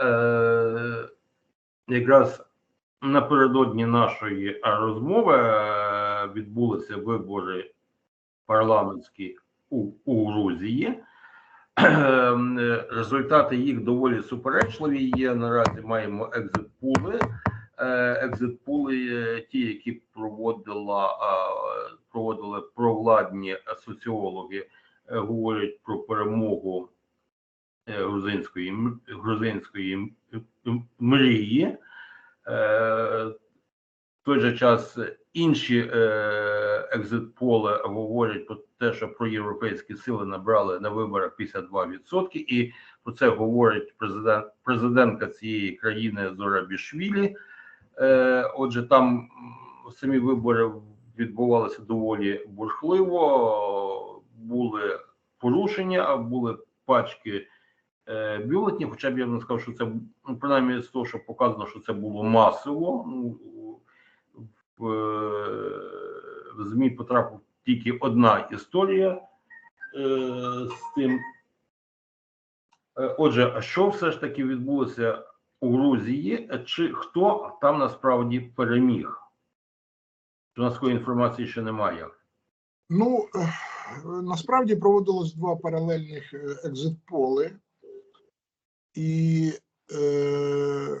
Е, якраз напередодні нашої е, розмови е, відбулися вибори парламентські у, у Грузії. Результати їх доволі суперечливі. Є наразі маємо екзитпули. Екзитпули ті, які проводила проводили провладні соціологи, говорять про перемогу грузинської м- грузинської м- мрії. Е, В той же час інші е, екзитполи говорять про те, що проєвропейські сили набрали на виборах 52%, і про це говорить президент, президентка цієї країни Зора Бішвілі. Е, отже, там самі вибори відбувалися доволі бурхливо, були порушення, були пачки е, бюлетнів, хоча б я не сказав, що це ну, принаймні з того, що показано, що це було масово. Ну, в, е, в ЗМІ потрапила тільки одна історія е, з тим. Е, Отже, а що все ж таки відбулося у Грузії? Чи хто там насправді переміг? У нас такої інформації ще немає. Ну е, насправді проводилось два паралельних е, екзитполи, і е,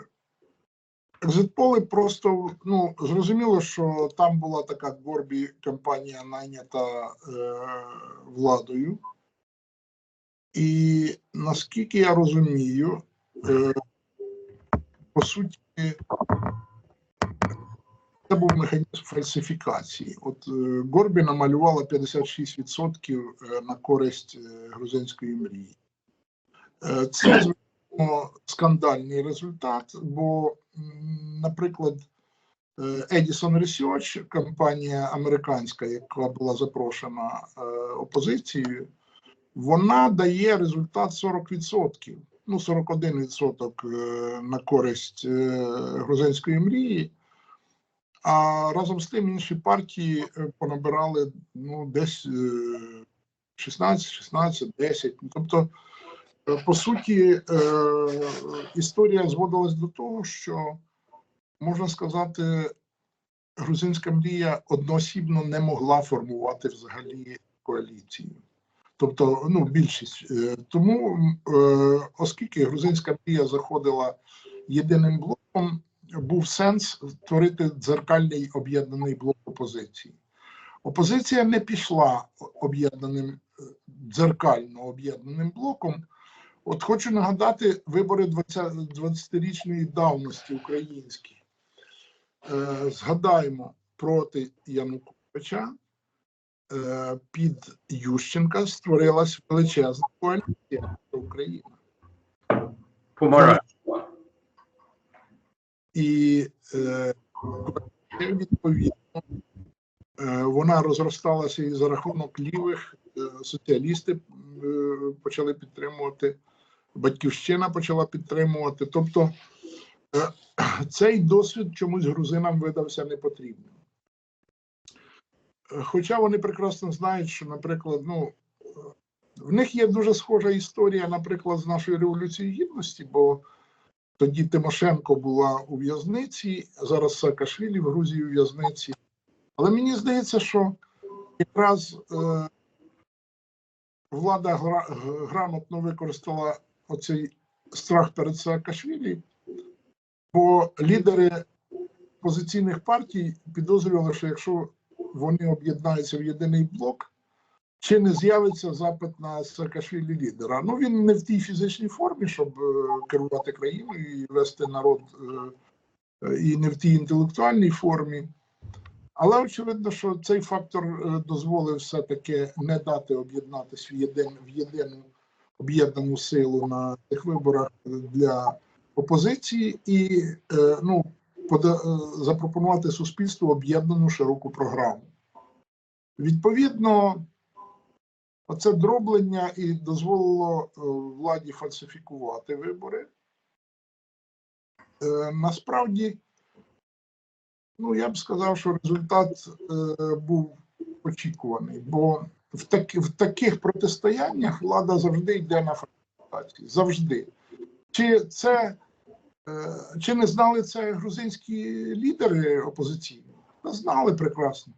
екзитполи просто ну зрозуміло, що там була така Горбі кампанія найнята е, владою. І наскільки я розумію, е, по суті, це був механізм фальсифікації. От е, Горбі намалювала 56% е, на користь грузинської мрії. Е, Це скандальний результат, бо, наприклад, е, Edison Research, компанія американська, яка була запрошена е, опозицією, вона дає результат 40%. Ну, 41% е, на користь е, грузинської мрії. А разом з тим інші партії е, понабирали ну, десь е, 16, 16, 10. Ну, Тобто, е, по суті, е, історія зводилась до того, що можна сказати, грузинська мрія одноосібно не могла формувати взагалі коаліцію. Тобто, ну, більшість. Е, Тому, е, оскільки грузинська мрія заходила єдиним блоком, був сенс створити дзеркальний об'єднаний блок опозиції. Опозиція не пішла об'єднаним е, дзеркально об'єднаним блоком. От хочу нагадати вибори 20 20-річної давності українські. Е, згадаємо проти Януковича. Е, під Ющенка створилась величезна коаліція України. Помаранчева. І е, відповідно е, вона розросталася і за рахунок лівих соціалісти почали підтримувати, батьківщина почала підтримувати. Тобто е, цей досвід чомусь грузинам видався непотрібним. Е, Хоча вони прекрасно знають, що, наприклад, ну, е, в них є дуже схожа історія, наприклад, з нашої революції гідності, бо тоді Тимошенко була у в'язниці, зараз Саакашвілі в Грузії у в'язниці. Але мені здається, що якраз е, влада гра, грамотно використала оцей страх перед Саакашвілі, бо лідери опозиційних партій підозрювали, що якщо вони об'єднаються в єдиний блок, чи не з'явиться запит на Саакашвілі лідера. Ну він не в тій фізичній формі, щоб е, керувати країною і вести народ, е, е, і не в тій інтелектуальній формі. Але очевидно, що цей фактор дозволив все-таки не дати об'єднатися в, єдин, в єдину об'єднану силу на цих виборах для опозиції і е, ну, е, запропонувати суспільству об'єднану широку програму. Відповідно, оце дроблення і дозволило е, владі фальсифікувати вибори. Насправді, ну я б сказав, що результат був очікуваний, бо в, таки, в таких протистояннях влада завжди йде на фальсифікації. Завжди. Чи це Е, Чи не знали це грузинські лідери опозиційні? Знали прекрасно.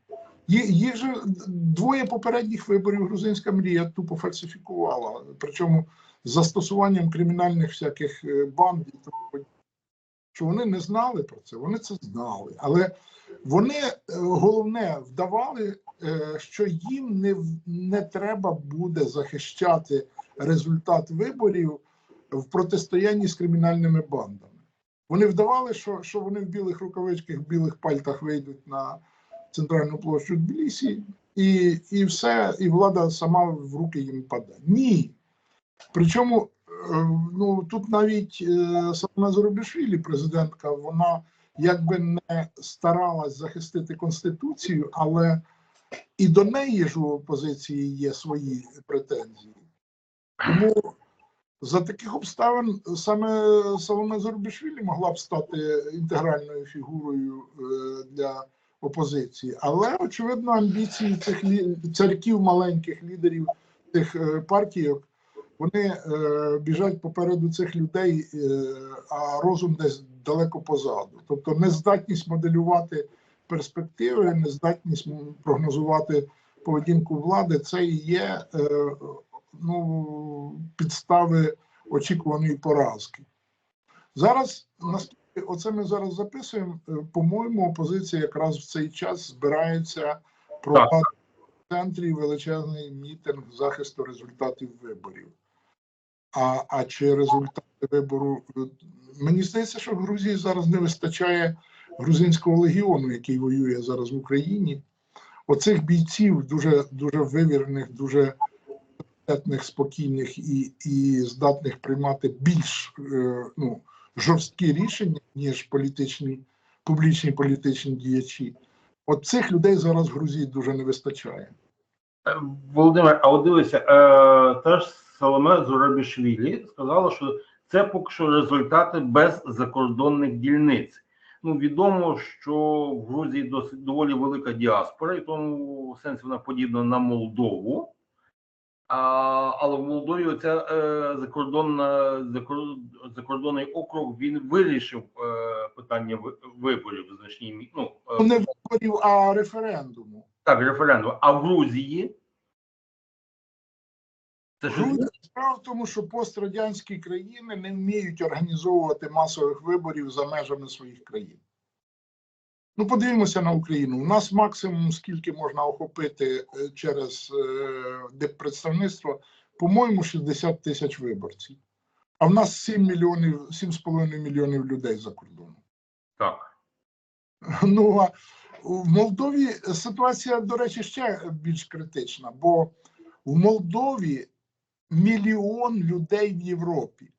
Їх же двоє попередніх виборів грузинська мрія тупо фальсифікувала, причому з застосуванням кримінальних всяких е, банд. Що вони не знали про це, вони це знали. Але вони е, головне вдавали, що їм не, не треба буде захищати результат виборів в протистоянні з кримінальними бандами. Вони вдавали, що, що вони в білих рукавичках, в білих пальтах вийдуть на центральну площу Тбілісі, і, і все, і влада сама в руки їм паде. Ні. Причому е, ну, тут навіть е, сама Зоробішвілі, президентка, вона якби не старалась захистити Конституцію, але і до неї ж у опозиції є свої претензії. Тому за таких обставин саме Соломе Зорбішвілі могла б стати інтегральною фігурою е, для опозиції. Але очевидно, амбіції цих царьків маленьких лідерів цих е, партійок вони е, біжать попереду цих людей, а розум десь далеко позаду. Тобто нездатність моделювати перспективи, нездатність прогнозувати поведінку влади це і є е, ну, підстави очікуваної поразки. Зараз оце ми зараз записуємо. е, По-моєму, опозиція якраз в цей час збирається проводити в центрі величезний мітинг захисту результатів виборів. А, а чи результати вибору е, мені здається, що в Грузії зараз не вистачає грузинського легіону, який воює зараз в Україні. Оцих бійців дуже дуже вивірених, дуже етних, спокійних і, і здатних приймати більш е, ну, жорсткі рішення, ніж політичні, публічні політичні діячі. От цих людей зараз в Грузії дуже не вистачає. Е, Володимир, а от дивися, е, та ж Соломе Зурабішвілі сказала, що це поки що результати без закордонних дільниць. Ну, відомо, що в Грузії досить доволі велика діаспора, і в тому сенсі вона подібна на Молдову. А, але в Молдові оця е, закордонна закор- закордонний округ він вирішив е, питання виборів мі- ну, е, Не виборів, а референдуму. так, референдум. А в Грузії це що? Справа в тому, що пострадянські країни не вміють організовувати масових виборів за межами своїх країн. Ну, подивимося на Україну. У нас максимум, скільки можна охопити е, через е, депредставництво, по-моєму, 60 тисяч виборців. А в нас 7 мільйонів, 7,5 мільйонів людей за кордоном. Так. Ну а в Молдові ситуація, до речі, ще більш критична, бо в Молдові мільйон людей в Європі.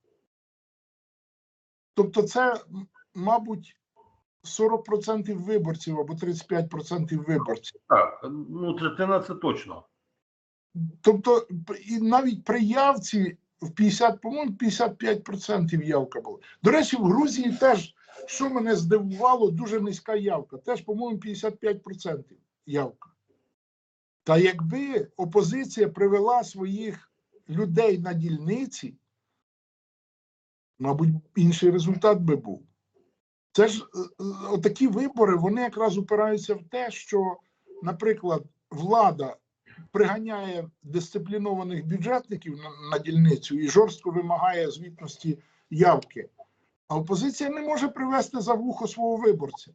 Тобто, це, мабуть, 40% виборців або 35% виборців. Так, ну третина це точно. Тобто, і навіть при явці в 50, по-моєму, 55% явка була. До речі, в Грузії теж, що мене здивувало, дуже низька явка. Теж, по-моєму, 55% явка. Та якби опозиція привела своїх людей на дільниці, мабуть, інший результат би був. Це ж е, е, вибори, вони якраз упираються в те, що, наприклад, влада приганяє дисциплінованих бюджетників на, на дільницю і жорстко вимагає звітності явки. А опозиція не може привести за вухо свого виборця.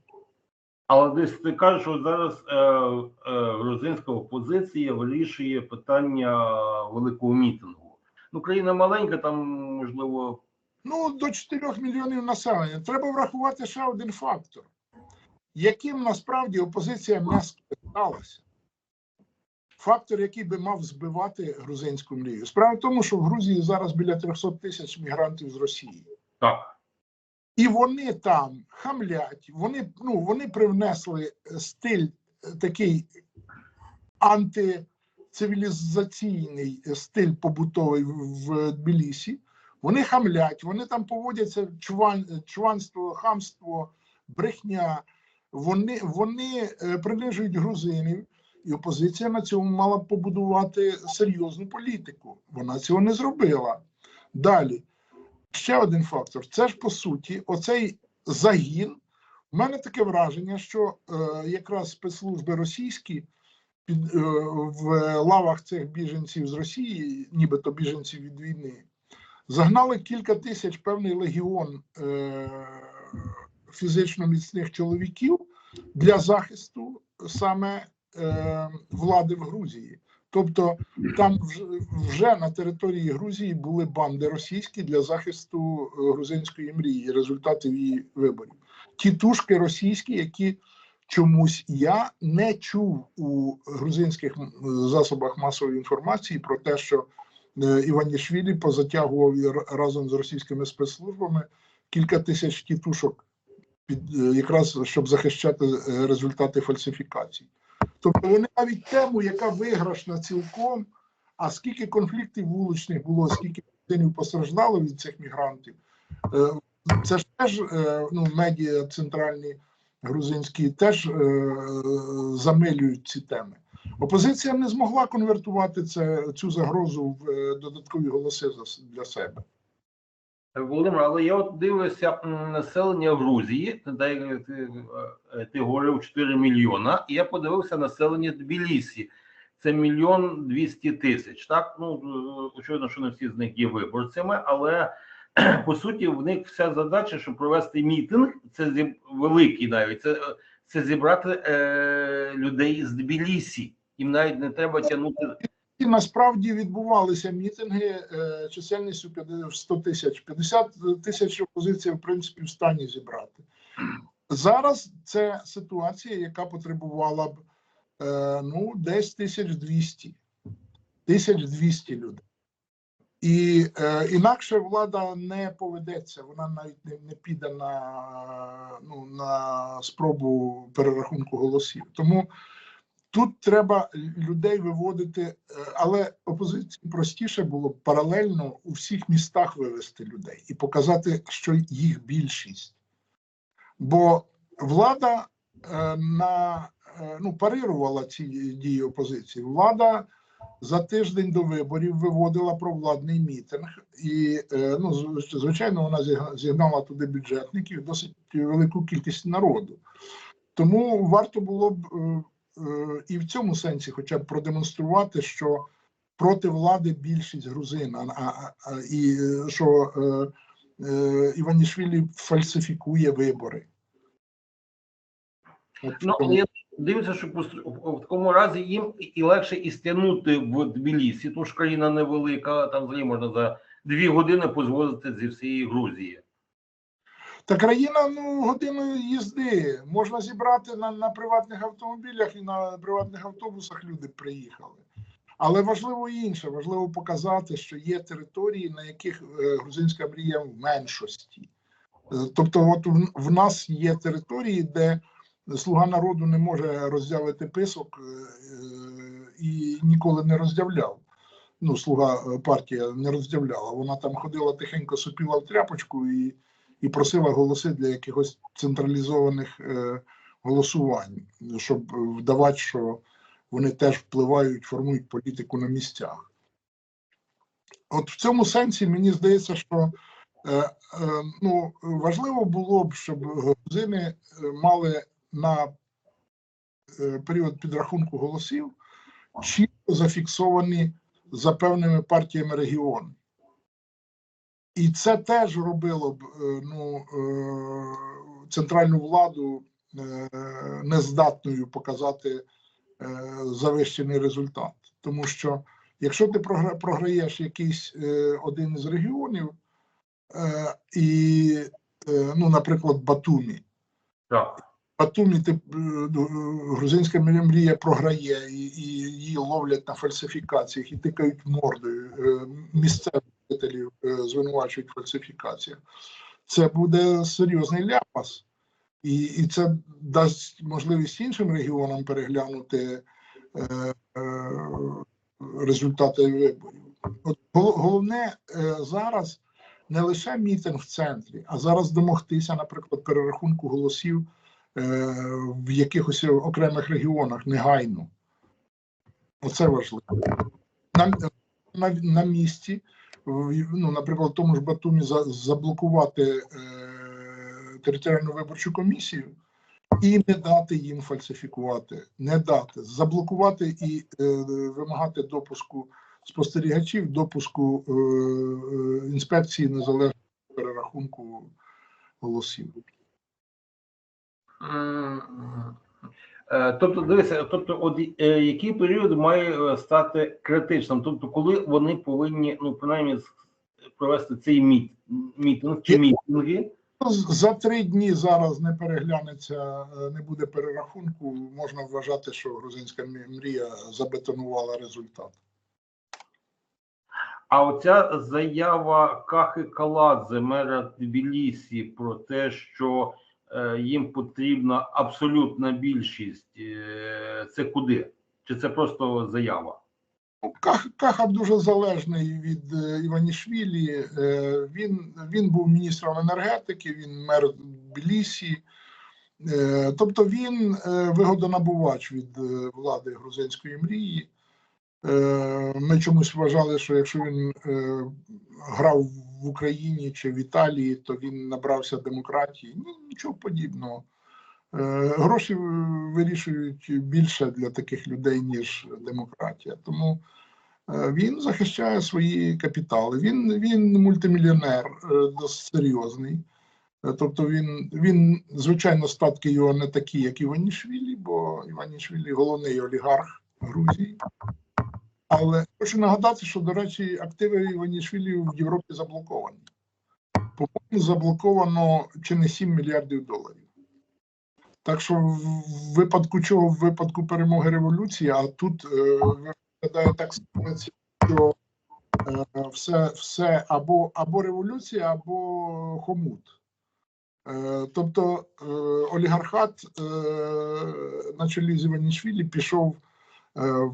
Але десь ти кажеш, що зараз е, е, грузинська опозиція вирішує питання великого мітингу. Ну, країна маленька, там можливо. Ну, до 4 мільйонів населення. Треба врахувати ще один фактор, яким насправді опозиція не скористалася. Фактор, який би мав збивати грузинську мрію. Справа в тому, що в Грузії зараз біля 300 тисяч мігрантів з Росії. Так, І вони там хамлять, вони, ну, вони привнесли е, стиль е, такий антицивілізаційний е, стиль побутовий в Тбілісі. Вони хамлять, вони там поводяться чван, чванство, хамство, брехня. Вони, вони е, принижують грузинів, і опозиція на цьому мала побудувати серйозну політику. Вона цього не зробила. Далі. Ще один фактор. Це ж по суті, оцей загін. У мене таке враження, що е, якраз спецслужби російські під, е, в лавах цих біженців з Росії, нібито біженців від війни, загнали кілька тисяч певний легіон е, фізично міцних чоловіків для захисту саме е, влади в Грузії. Тобто там вже, на території Грузії були банди російські для захисту е, грузинської мрії, результатів її виборів. Тітушки російські, які чомусь я не чув у грузинських засобах масової інформації про те, що е, Іванішвілі позатягував разом з російськими спецслужбами кілька тисяч тітушок, під е, якраз щоб захищати результати фальсифікацій. Тобто вони навіть тему, яка виграшна цілком, а скільки конфліктів вуличних було, скільки людинів постраждало від цих мігрантів, е, це ж теж е, ну, медіа центральні грузинські теж е, замилюють ці теми. Опозиція не змогла конвертувати це, цю загрозу в додаткові голоси для себе. Володимир, але я от дивлюся населення Грузії, де ти, е, ти говорив 4 мільйона, і я подивився населення Тбілісі. Це мільйон двісті тисяч. Так, ну е, очевидно, що не всі з них є виборцями, але по суті в них вся задача, щоб провести мітинг, це зіб... великий навіть це, це зібрати е, людей з Тбілісі. Їм навіть не треба тягнути І насправді відбувалися мітинги е, чисельністю 100 тисяч. 50 тисяч опозиція, в принципі, в стані зібрати. Зараз це ситуація, яка потребувала б е, ну, десь 1200. 1200 людей. І е, інакше влада не поведеться, вона навіть не, не піде на, ну, на спробу перерахунку голосів. Тому тут треба людей виводити, е, але опозиції простіше було б паралельно у всіх містах вивести людей і показати, що їх більшість. Бо влада е, на е, ну, парирувала ці дії опозиції. Влада за тиждень до виборів виводила провладний мітинг, і ну, звичайно, вона зігнала туди бюджетників, досить велику кількість народу. Тому варто було б і в цьому сенсі, хоча б продемонструвати, що проти влади більшість грузин, а, а, а і е, що е, е, Іванішвілі фальсифікує вибори. От Ну, але я дивлюся, що в такому разі їм і- і легше і стягнути в Тбілісі, тому що країна невелика, там взагалі можна за дві години позвозити зі всієї Грузії. Та країна ну годиною їзди можна зібрати на, на приватних автомобілях і на приватних автобусах люди приїхали. Але важливо інше, важливо показати, що є території, на яких е, грузинська мрія в меншості. Тобто, от в, нас є території, де слуга народу не може роздявити писок е, і ніколи не роздявляв. Ну, слуга партія не роздявляла. Вона там ходила тихенько, сопіла в тряпочку і і просила голоси для якихось централізованих е, голосувань, щоб вдавати, що вони теж впливають, формують політику на місцях. От в цьому сенсі мені здається, що е, е, ну, важливо було б, щоб грузини е, мали на е, період підрахунку голосів чітко зафіксовані за певними партіями регіону. І це теж робило б е, ну, е, центральну владу е, нездатною показати завищений результат. Тому що якщо ти програєш якийсь один із регіонів, і, ну, наприклад, Батумі, Так. Батумі ти, грузинська мрія програє, і, і її ловлять на фальсифікаціях і тикають мордою. Місцевих жителів е, звинувачують в фальсифікаціях. Це буде серйозний ляпас, і, і це дасть можливість іншим регіонам переглянути е, е, результати виборів. От головне е, зараз не лише мітинг в центрі, а зараз домогтися, наприклад, перерахунку голосів е, в якихось окремих регіонах негайно. Оце важливо. На, на, на місці ну, наприклад, в тому ж Батумі за, заблокувати е, територіальну виборчу комісію і не дати їм фальсифікувати, не дати, заблокувати і е, вимагати допуску спостерігачів, допуску е, інспекції незалежного перерахунку голосів. Е, Тобто, дивися, тобто, от е, який період має е, стати критичним? Тобто, коли вони повинні, ну принаймні, провести цей міт, мітинг чи мітинги? За три дні зараз не переглянеться, не буде перерахунку. Можна вважати, що грузинська мрія забетонувала результат. А оця заява Кахи Каладзе, мера Тбілісі, про те, що їм потрібна абсолютна більшість, е, це куди? Чи це просто заява? Ну, Ках, Каха дуже залежний від е, Іванішвілі. Е, Він, він був міністром енергетики, він мер Тбілісі. Е, Тобто він е, вигодонабувач від е, влади грузинської мрії. Е, Ми чомусь вважали, що якщо він е, грав в Україні чи в Італії, то він набрався демократії. Ні, нічого подібного. Е, Гроші вирішують більше для таких людей, ніж демократія. Тому е, він захищає свої капітали. Він, він мультимільйонер, е, досить серйозний. Е, Тобто він, він, звичайно, статки його не такі, як Іванішвілі, бо Іванішвілі головний олігарх Грузії. Але хочу нагадати, що, до речі, активи Іванішвілі в Європі заблоковані. По-моєму, заблоковано чи не 7 мільярдів доларів. Так що, в випадку чого, в випадку перемоги революції, а тут е, виглядає так ситуація, що е, все, все або, або революція, або хомут. Е, тобто е, олігархат е, на чолі з Іванішвілі пішов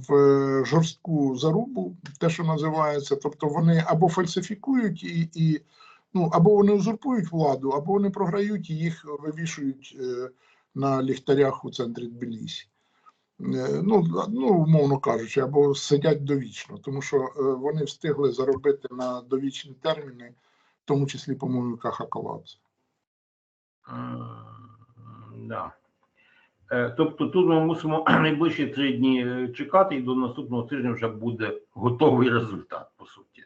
в жорстку зарубу, те, що називається. Тобто вони або фальсифікують і, і ну, або вони узурпують владу, або вони програють і їх вивішують е, на ліхтарях у центрі Тбілісі. Е, Ну, ну, умовно кажучи, або сидять довічно, тому що е, вони встигли заробити на довічні терміни, в тому числі, по-моєму, Каха. М, Да. Е, Тобто тут ми мусимо найближчі три дні е, чекати, і до наступного тижня вже буде готовий результат, по суті.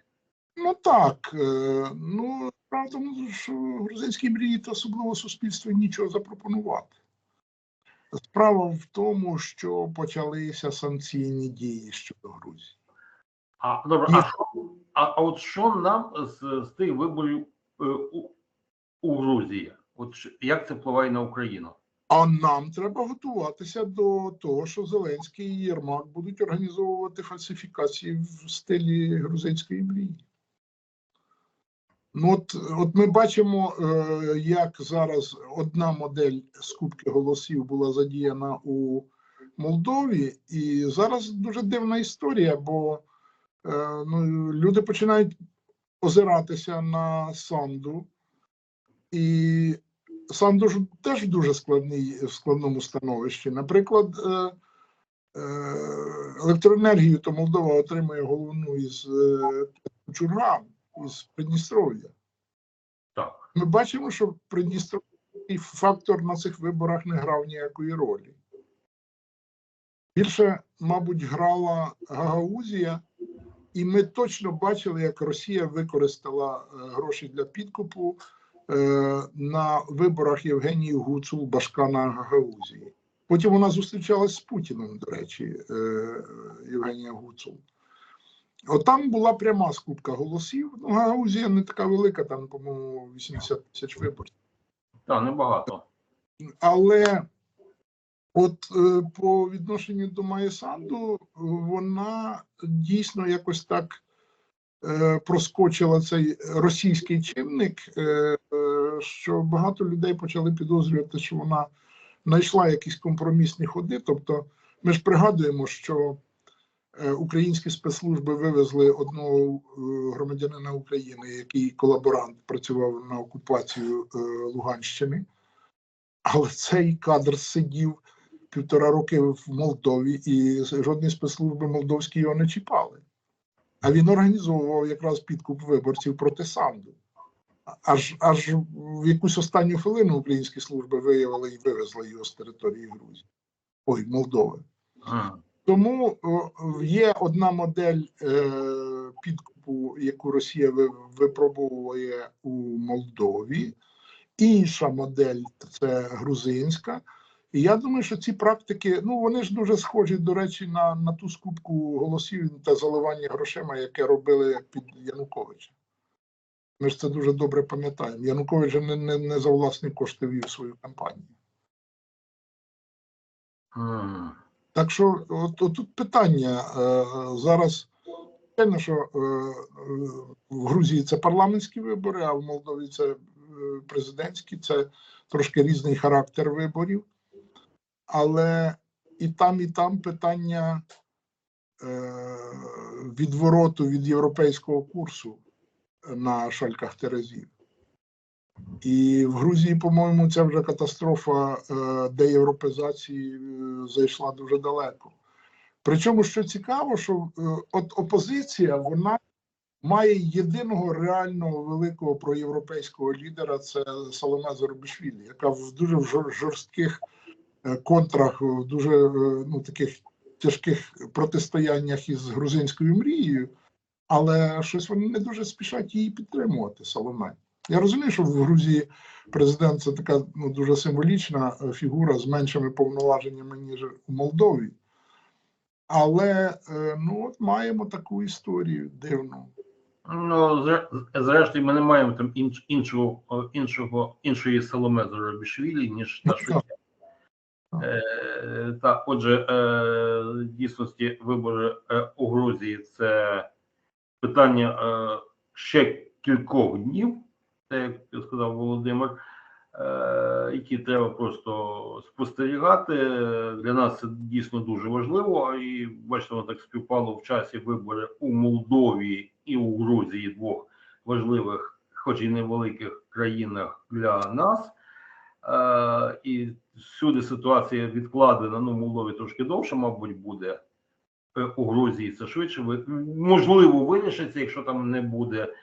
Ну так, е, ну правда, ну, що грузинській мрії то особливо суспільству нічого запропонувати. Справа в тому, що почалися санкційні дії щодо Грузії. А добре, а, що, а, а от що нам з, з тих виборів е, у, у Грузії? От як це впливає на Україну? А нам треба готуватися до того, що Зеленський і Єрмак будуть організовувати фальсифікації в стилі грузинської мрії. Ну, от, от ми бачимо, е, як зараз одна модель скупки голосів була задіяна у Молдові, і зараз дуже дивна історія, бо е, ну, люди починають озиратися на Санду, і Санду ж теж в дуже складний, в складному становищі. Наприклад, е, е, електроенергію то Молдова отримує головну із е, із Придністров'я. Так. Ми бачимо, що Придністровський фактор на цих виборах не грав ніякої ролі. Більше, мабуть, грала Гагаузія, і ми точно бачили, як Росія використала е, гроші для підкупу на виборах Євгенії Гуцул Башкана Гагаузії. Потім вона зустрічалась з Путіним, до речі, е, Євгенія Гуцул. От там була пряма скупка голосів. Ну, Гагаузія не така велика, там, по-моєму, 80 тисяч виборців. Так, небагато. Але от е, по відношенню до Майя Санду, вона дійсно якось так е, проскочила цей російський чинник, е, е, що багато людей почали підозрювати, що вона знайшла якісь компромісні ходи. Тобто, ми ж пригадуємо, що е, українські спецслужби вивезли одного е, громадянина України, який колаборант працював на окупацію е, Луганщини. Але цей кадр сидів півтора роки в Молдові, і жодні спецслужби молдовські його не чіпали. А він організовував якраз підкуп виборців проти Санду. Аж аж в якусь останню хвилину українські служби виявили і вивезли його з території Грузії, ой, Молдови. М. Тому є одна модель е, підкупу, яку Росія ви- випробовує у Молдові, інша модель це грузинська. І я думаю, що ці практики, ну вони ж дуже схожі, до речі, на, на ту скупку голосів та заливання грошима, яке робили під Януковича. Ми ж це дуже добре пам'ятаємо. Янукович же не, не, не за власні кошти вів свою кампанію. М. Так що от, от тут питання е, зараз. Звичайно, що е, в Грузії це парламентські вибори, а в Молдові це е, президентські, це трошки різний характер виборів. Але і там, і там питання е, відвороту від європейського курсу на шальках Терезів. І в Грузії, по-моєму, ця вже катастрофа е, деєвропезації е, зайшла дуже далеко. Причому, що цікаво, що от опозиція вона має єдиного реального великого проєвропейського лідера це Соломе Зорбишвілі, яка в дуже жорстких контрах, в дуже е, ну, таких тяжких протистояннях із грузинською мрією, але щось вони не дуже спішать її підтримувати, Соломе. Я розумію, що в Грузії президент це така ну, дуже символічна е, фігура з меншими повноваженнями, ніж у Молдові. Але е, ну, от маємо таку історію дивну. Ну, зре- зрештою, ми не маємо там іншого, іншого, іншої Соломе Зоробішвілі, ніж та, що Так. Е, та, отже, е, дійсності вибори е, у Грузії це питання ще кількох днів, так як сказав Володимир, які треба просто спостерігати. Для нас це дійсно дуже важливо. І бачите, воно так співпало в часі вибори у Молдові і у Грузії двох важливих, хоч і невеликих країнах для нас. І всюди ситуація відкладена. Ну, Молдові трошки довше, мабуть, буде. Е, У Грузії це швидше можливо вирішиться, якщо там не буде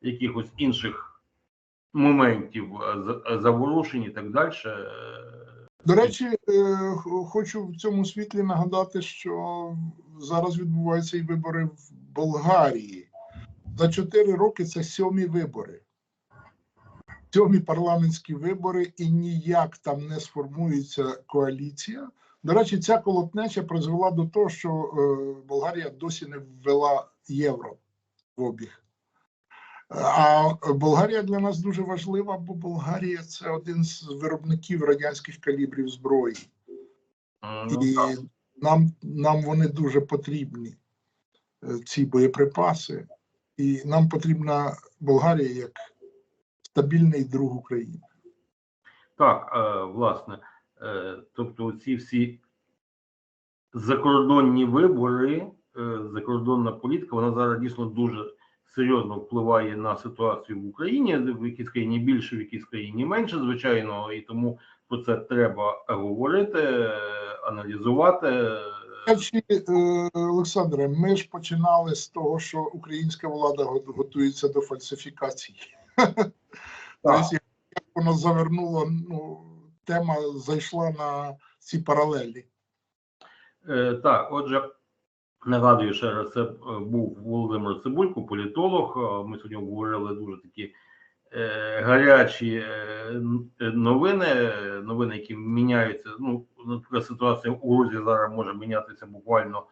якихось інших моментів е, заворушень і так далі. Е, До речі, е, хочу в цьому світлі нагадати, що зараз відбуваються і вибори в Болгарії. За чотири роки це сьомі вибори. Сьомі парламентські вибори, і ніяк там не сформується коаліція. До речі, ця колотнеча призвела до того, що е, Болгарія досі не ввела євро в обіг. А Болгарія для нас дуже важлива, бо Болгарія це один з виробників радянських калібрів зброї, ну, і так. нам, нам вони дуже потрібні, е, ці боєприпаси. І нам потрібна Болгарія як стабільний друг України. Так, е, власне, е, тобто ці всі закордонні вибори, е, закордонна політика, вона зараз дійсно дуже серйозно впливає на ситуацію в Україні, в якійсь країні більше, в якійсь країні менше, звичайно, і тому про це треба говорити, аналізувати. Речі, Олександре, ми ж починали з того, що українська влада готується до фальсифікації. Тобто, як воно завернуло, ну, тема зайшла на ці паралелі. Е, так, отже, нагадую ще раз, це е, був Володимир Цибулько, політолог. Е, Ми сьогодні говорили дуже такі е, гарячі е, е, новини, новини, які міняються. Ну, наприклад, ситуація у Грузії зараз може мінятися буквально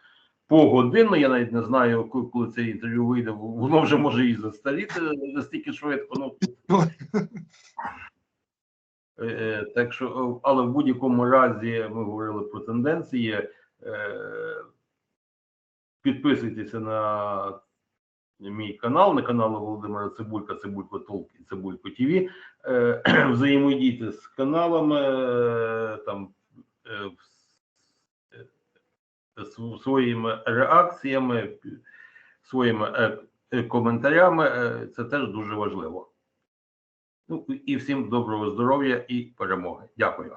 погодинно. Я навіть не знаю, коли, це інтерв'ю вийде, воно вже може і застаріти настільки швидко. Ну, Е, е, Так що, е, але в будь-якому разі ми говорили про тенденції. Підписуйтеся на мій канал, на канал Володимира Цибулька, Цибулько Толк і Цибулько ТВ. Взаємодійте з каналами, там своїми реакціями, своїми е, е, коментарями. Е, Це теж дуже важливо. Ну і всім доброго здоров'я і перемоги. Дякую.